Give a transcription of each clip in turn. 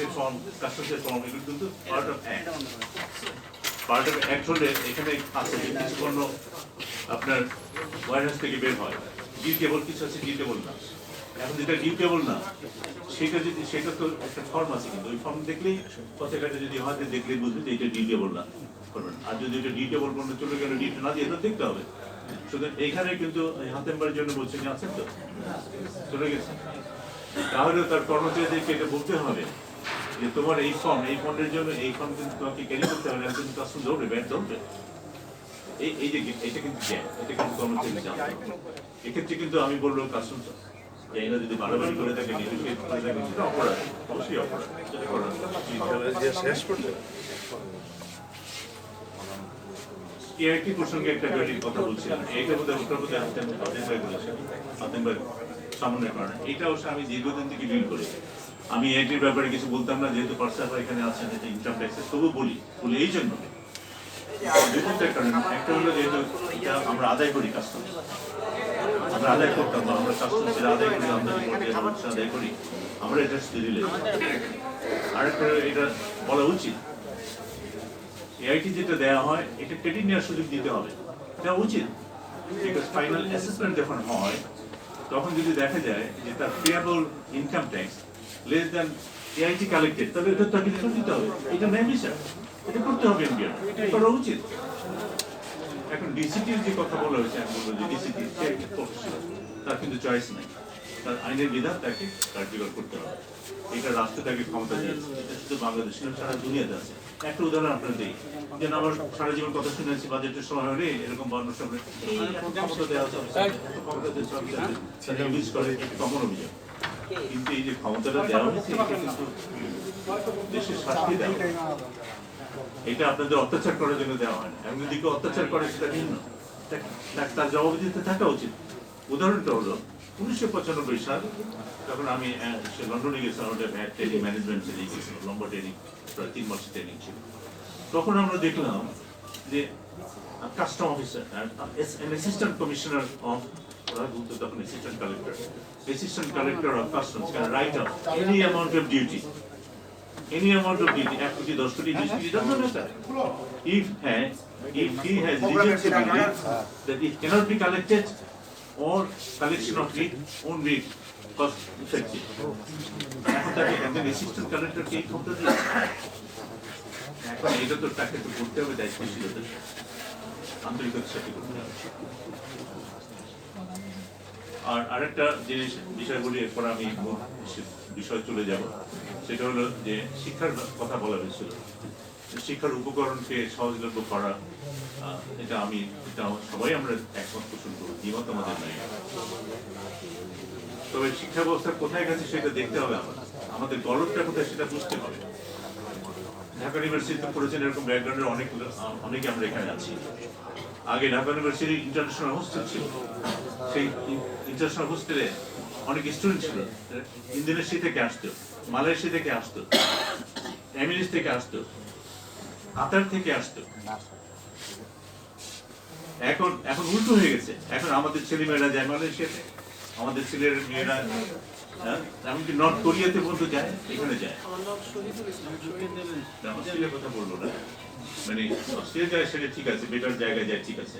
ট্যাক্সের form কাস্টমসের form এগুলো কিন্তু part of act part of act হলে এখানে আছে যে কিছু পণ্য আপনার ওয়ারহাউস থেকে বের হয়। ডিউটেবল কিছু আছে ডিউটেবল না। এখন যেটা ডিউটেবল না সেটা যদি সেটা তো একটা ফর্ম আছে কিন্তু। ওই ফর্ম দেখলেই যদি দেখলেই বুঝবে যে এটা ডিউটেবল না। করবেন। আর যদি এটা পণ্য চলে গেলে ডিউটে না দিয়ে এটা দেখতে হবে। সুতরাং এইখানে কিন্তু হাতেম্বার জন্য বলছেন যে আছেন তো। চলে গেছে। তাহলে তার কর্মচারীদেরকে এটা বলতে হবে। যে তোমার এই ফর্ম এই ফন্ডের জন্য এই ফর্ম কিন্তু তোমাকে ক্যারি করতে হবে না কিন্তু কাস্টম ধরবে ব্যাংক ধরবে। এই এই যে এটা কিন্তু জ্ঞান এটা কিন্তু কর্মচারী জানতে। এক্ষেত্রে কিন্তু আমি বলব কাস্টম এরা যদি বাড়াবাড়ি করে থাকে করে থাকে সেটা অপরাধ। অবশ্যই অপরাধ। সেটা শেষ পর্যন্ত প্রসঙ্গে একটা জটিল কথা বলছিলাম। এইটা ভাই বলেছেন। ভাই এটা অবশ্য আমি দীর্ঘদিন থেকে ডিল করি আমি এআইটির ব্যাপারে কিছু বলতাম না, যেহেতু পার্সার এখানে আছেন, এটা ইনকাম ট্যাক্সের তবু বলি বলি এই জন্য। একটা হলো যেহেতু এটা আমরা আদায় এটা বলা উচিত যেটা দেওয়া হয়, এটা নেওয়ার সুযোগ দিতে হবে। উচিত ফাইনাল অ্যাসেসমেন্ট যখন হয়, তখন যদি দেখা যায় যে তার payable income tax less than AIT collected তাহলে এটা তাকে রিটার্ন দিতে হবে। এটা ন্যায় বিচার এটা করতে হবে এনবিআর করা উচিত। এখন ডিসিটির যে কথা বলা হয়েছে আমি বলব যে ডিসিটি সে একটা প্রফেশনাল। তার কিন্তু চয়েস নেই। তার আইনের বিধান তাকে কার্যকর করতে হবে। এটা রাষ্ট্র তাকে ক্ষমতা দিয়েছে। এটা শুধু বাংলাদেশ না সারা দুনিয়াতে আছে। একটা উদাহরণ আপনার দিই। যেন আমার সারা জীবন কথা শুনেছি বাজেটের সময় হলে এরকম এই এত ক্ষমতা দেওয়া ক্ষমতা অফিসারদের, করে এটা কমন অভিযোগ কিন্তু এই যে ক্ষমতাটা দেওয়া হয়েছে দেশের স্বার্থে দেওয়া এটা আপনাদের অত্যাচার করার জন্য দেওয়া হয় না। এমন যদি কেউ অত্যাচার করে, সেটা ভিন্ন। তার জবাবদিহিতে থাকা উচিত। উদাহরণটা হলো, উনিশশো পঁচানব্বই সাল তখন আমি লন্ডনে গেছিলাম, ওটা ভ্যাট ট্রেনিং ম্যানেজমেন্ট ট্রেনিং গেছিলাম, লম্বা ট্রেনিং প্রায় তিন মাসের ট্রেনিং ছিল। তখন আমরা দেখলাম যে custom officer assistant commissioner of ওরা বলতো তখন assistant collector assistant collector of customs can write off any amount of duty any amount of duty, এক কোটি দশ কোটি বিশ কোটি doesn't matter. If has, if he has to believe that it cannot be collected or collection of it won't be cost effective. এখন তাকে একজন assistant collector কে এই ক্ষমতা দিয়েছে। এখন এটা তো তাকে তো করতে হবে দায়িত্বশীলতার সাথে। আন্তরিকতার সাথে করতে হবে আর আরেকটা জিনিস বিষয় বলি এরপর আমি বিষয় চলে যাব। সেটা হলো যে শিক্ষার কথা বলা হয়েছিল। শিক্ষার উপকরণকে সহজলভ্য করা এটা আমি, এটা সবাই আমরা একমত পোষণ করব, দ্বিমত আমাদের নাই। তবে শিক্ষা ব্যবস্থা কোথায় গেছে সেটা দেখতে হবে আমাদের। আমাদের গলতটা কোথায় সেটা বুঝতে হবে। ঢাকা ইউনিভার্সিটিতে পড়েছেন এরকম ব্যাকগ্রাউন্ডের অনেক, অনেকে আমরা এখানে আছি। আগে ঢাকা ইউনিভার্সিটি ইন্টারন্যাশনাল হোস্টেল ছিল। সেই ইন্টারন্যাশনাল হোস্টেলে অনেক স্টুডেন্ট ছিল ইন্দোনেশিয়া থেকে আসতো মালয়েশিয়া থেকে আসতো থেকে আসতো কাতার থেকে আসতো। এখন এখন উল্টো হয়ে গেছে। এখন আমাদের যায় মালয়েশিয়াতে আমাদের ছেলের মেয়েরা হ্যাঁ, এমনকি নর্থ কোরিয়াতে পর্যন্ত যায় এখানে যায়। কথা বলব না। মানে অস্ট্রেলিয়া যায় সেটা ঠিক আছে বেটার জায়গায় যায় ঠিক আছে।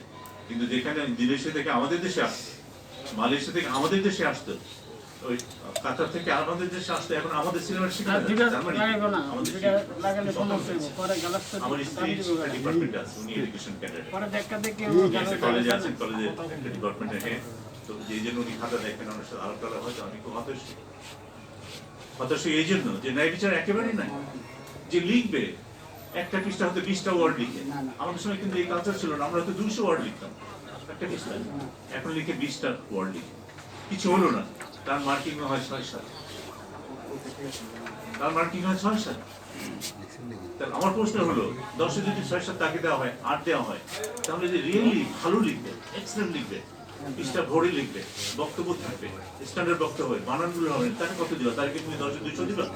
কিন্তু যেখানে বিদেশে থেকে আমাদের দেশে আসতো মালয়েশিয়া থেকে আমাদের দেশে আসতো ওই কাতার থেকে আমাদের দেশে আসতো এখন আমাদের সিনেমার তো আমার স্ত্রী ডিপার্টমেন্ট আছে উনি এডুকেশন ক্যাডার কলেজে আছেন কলেজে একটা ডিপার্টমেন্টে হেড তো যেই জন্য উনি খাতা দেখেন ওনার সাথে আলাপ করা হয়তো আমি হতাশ। হতাশ এই জন্য যে ন্যায় বিচার একেবারেই নাই। যে লিখবে একটা পৃষ্ঠা হতে বিশটা ওয়ার্ড লিখে। আমাদের সময় কিন্তু এই কালচার ছিল না আমরা হয়তো দুশো ওয়ার্ড লিখতাম। এখন লিখে বিশটা ওয়ার্ড লিখে। কিছু হলো না। তার মার্কিং হয় ছয় সাত। তার মার্কিং হয় ছয় সাত। তাহলে আমার প্রশ্ন হলো, দশে যদি ছয় সাত তাকে দেওয়া হয়, আট দেওয়া হয়, তাহলে যে রিয়েলি ভালো লিখবে এক্সেলেন্ট লিখবে পৃষ্ঠা ভরে লিখবে, বক্তব্য থাকবে স্ট্যান্ডার্ড বক্তব্য হবে, বানানগুলো হবে, তাকে কত দিবা? তাকে তুমি দশে দুইশো দিবা?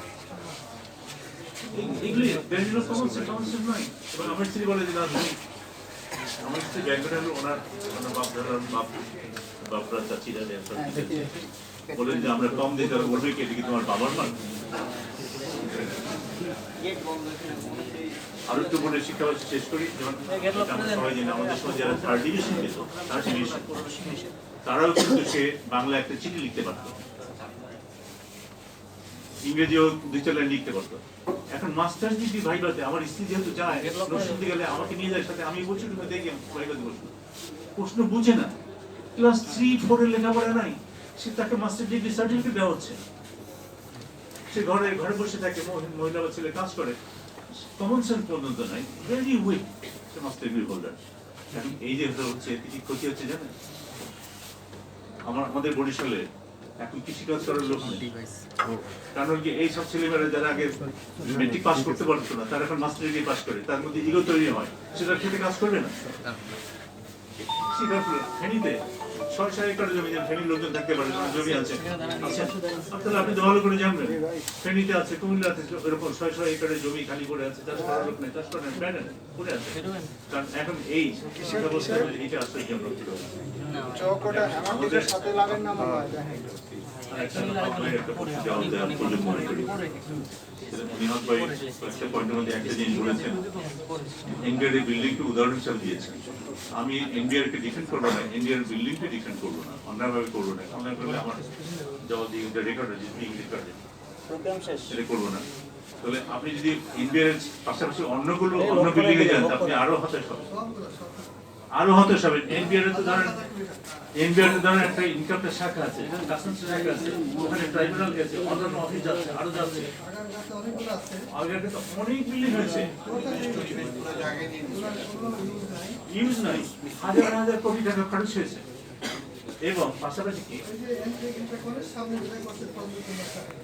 এগুলি ব্যাংকের কনসেপ্ট কনসেপ্ট নয়। এবং আমার স্ত্রী বলে যে, না বলেন যে আমরা কম বলবে কি এটা কি তোমার বাবার মান? আরও একটু বলে শিক্ষা শেষ করি যেমন সবাই জানি আমাদের যারা থার্ড ডিভিশন পেত তারা ডিভিশন তারাও কিন্তু সে বাংলা একটা চিঠি লিখতে পারতো। ইংরেজিও দুই চার লাইন লিখতে পারতো। এখন মাস্টার ডিগ্রি আমার স্ত্রী যেহেতু যায় শুনতে গেলে আমাকে নিয়ে যায় সাথে আমি বলছি তুমি দেখি প্রশ্ন বুঝে না। ক্লাস থ্রি ফোরের লেখাপড়া নাই সে তাকে মাস্টার ডিগ্রি সার্টিফিকেট দেওয়া হচ্ছে। সে ঘরে ঘরে বসে থাকে মহিলা বা ছেলে কাজ করে। কমন সেন্স পর্যন্ত নাই। ভেরি উইক সে মাস্টার ডিগ্রি হোল্ডার এই যে হচ্ছে এতে কি ক্ষতি হচ্ছে জানেন? আমার আমাদের বরিশালে এখন কৃষিকাজ করার লোক নেই? কারণ কি এই সব ছেলেমেয়েরা যারা আগে মেট্রিক পাস করতে পারতো না তারা এখন মাস্টার ডিগ্রি পাস করে তার মধ্যে ইগো তৈরি হয়। সেটা খেতে কাজ করবে না। শ্রীকাকুলে ফেনীতে ছয় ছয় একর জমি ফেনীর লোকজন থাকতে পারে জমি আছে। আছে। আপনারা আপনি তো ভালো করে জানবেন ফেনীতে আছে কুমিল্লা এরকম ছয় ছয় একরের জমি খালি পড়ে আছে চাষ করার লোক নেই চাষ করেন প্যানেল পড়ে আছে। কারণ এখন এই ব্যবস্থা মনে দেখেন। একটা জিনিস বলেছেন। উদাহরণ হিসাবে দিয়েছেন। আমি এনডিআর কে ডিফেন্ড করব না ইন্ডিয়ার বিল্ডিং কে ডিফেন্ড করব না অন্যায়ভাবে করব না অন্যায় করলে আমার জবাব দিয়ে রেকর্ড আছে ইংলিশ প্রোগ্রাম সেটা করব না। তাহলে আপনি যদি ইন্ডিয়ার পাশাপাশি অন্যগুলো অন্য বিল্ডিং এ যান আপনি আরও হতাশ হবেন। আরও হতাশ হবেন এনবিআর তো ধরেন, এনবিআর তো ধরেন একটা ইনকামটা শাখা আছে এখানে কাস্টমস শাখা আছে, ওখানে ট্রাইব্যুনাল গেছে অন্যান্য অফিস যাচ্ছে, আরও যাচ্ছে। আগের তো অনেক বিল্ডিং হয়েছে। ইউজ নাই, হাজার হাজার কোটি টাকা খরচ হয়েছে। এবং পাশাপাশি কি?